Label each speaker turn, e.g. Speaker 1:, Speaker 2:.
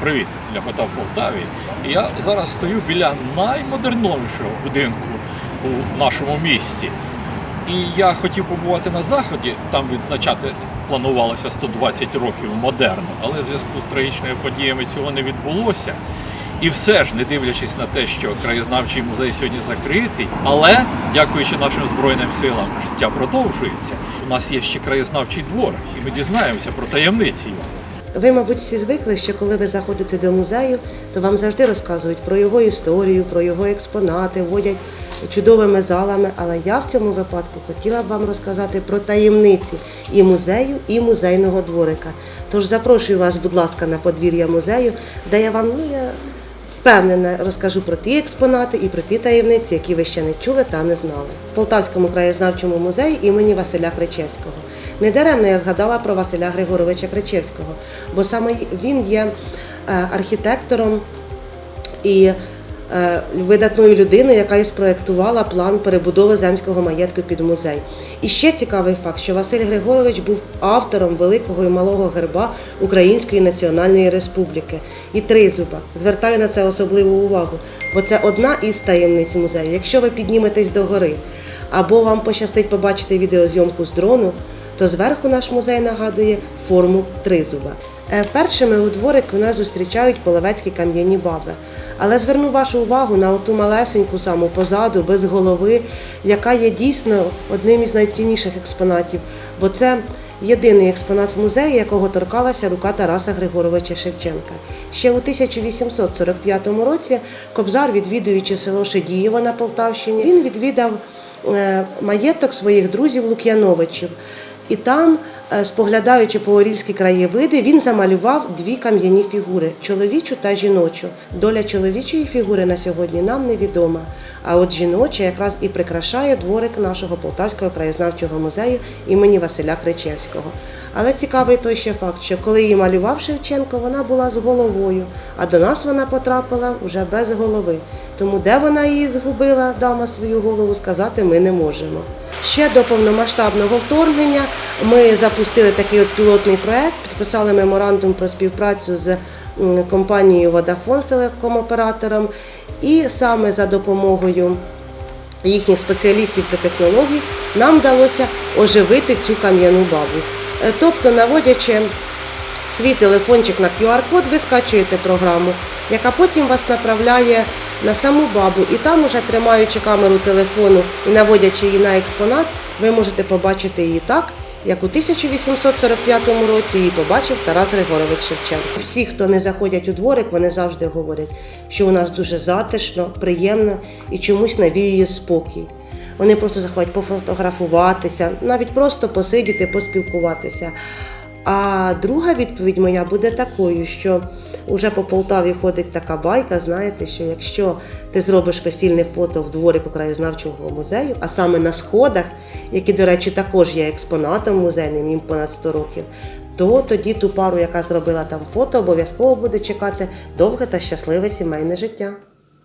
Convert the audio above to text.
Speaker 1: Привіт, ляпота в Полтаві. Я зараз стою біля наймодерновішого будинку у нашому місті. І я хотів побувати на заході, там відзначати планувалося 120 років модерну, але в зв'язку з трагічними подіями цього не відбулося. І все ж, не дивлячись на те, що краєзнавчий музей сьогодні закритий, але дякуючи нашим збройним силам, життя продовжується. У нас є ще краєзнавчий двор, і ми дізнаємося про таємниці його.
Speaker 2: Ви, мабуть, всі звикли, що коли ви заходите до музею, то вам завжди розказують про його історію, про його експонати, водять чудовими залами. Але я в цьому випадку хотіла б вам розказати про таємниці і музею, і музейного дворика. Тож запрошую вас, будь ласка, на подвір'я музею, де я вам, ну я впевнена, розкажу про ті експонати і про ті таємниці, які ви ще не чули та не знали. В Полтавському краєзнавчому музеї імені Василя Кричевського. Недаремно я згадала про Василя Григоровича Кричевського, бо саме він є е, архітектором і е, видатною людиною, яка і спроєктувала план перебудови земського маєтку під музей. І ще цікавий факт, що Василь Григорович був автором великого і малого герба Української Національної Республіки і тризуба. Звертаю на це особливу увагу, бо це одна із таємниць музею. Якщо ви підніметесь до гори або вам пощастить побачити відеозйомку з дрону, то зверху наш музей нагадує форму тризуба. Е, Першими у дворику нас зустрічають половецькі кам'яні баби. Але зверну вашу увагу на оту малесеньку саму позаду, без голови, яка є дійсно одним із найцінніших експонатів, бо це єдиний експонат в музеї, якого торкалася рука Тараса Григоровича Шевченка. Ще у 1845 році Кобзар, відвідуючи село Шедієво на Полтавщині, він відвідав е, маєток своїх друзів Лук'яновичів. І там, е, споглядаючи погорільські краєвиди, він замалював дві кам'яні фігури чоловічу та жіночу. Доля чоловічої фігури на сьогодні нам невідома. А от жіноча якраз і прикрашає дворик нашого Полтавського краєзнавчого музею імені Василя Кричевського. Але цікавий той ще факт, що коли її малював Шевченко, вона була з головою, а до нас вона потрапила вже без голови. Тому де вона її згубила, дама свою голову, сказати ми не можемо. Ще до повномасштабного вторгнення ми запустили такий от пілотний проект, підписали меморандум про співпрацю з компанією Vodafone з телекомоператором, і саме за допомогою їхніх спеціалістів та технологій нам вдалося оживити цю кам'яну бабу. Е, Тобто, наводячи свій телефончик на QR-код, ви скачуєте програму, яка потім вас направляє на саму бабу. І там, уже тримаючи камеру телефону і наводячи її на експонат, ви можете побачити її так, як у 1845 році її побачив Тарас Григорович Шевченко. Всі, хто не заходять у дворик, вони завжди говорять, що у нас дуже затишно, приємно і чомусь навіює спокій. Вони просто заходять пофотографуватися, навіть просто посидіти, поспілкуватися. А друга відповідь моя буде такою, що вже по Полтаві ходить така байка, знаєте, що якщо ти зробиш весільне фото в дворику краєзнавчого музею, а саме на сходах, які, до речі, також є експонатом музейним, їм понад 100 років, то тоді ту пару, яка зробила там фото, обов'язково буде чекати довге та щасливе сімейне життя.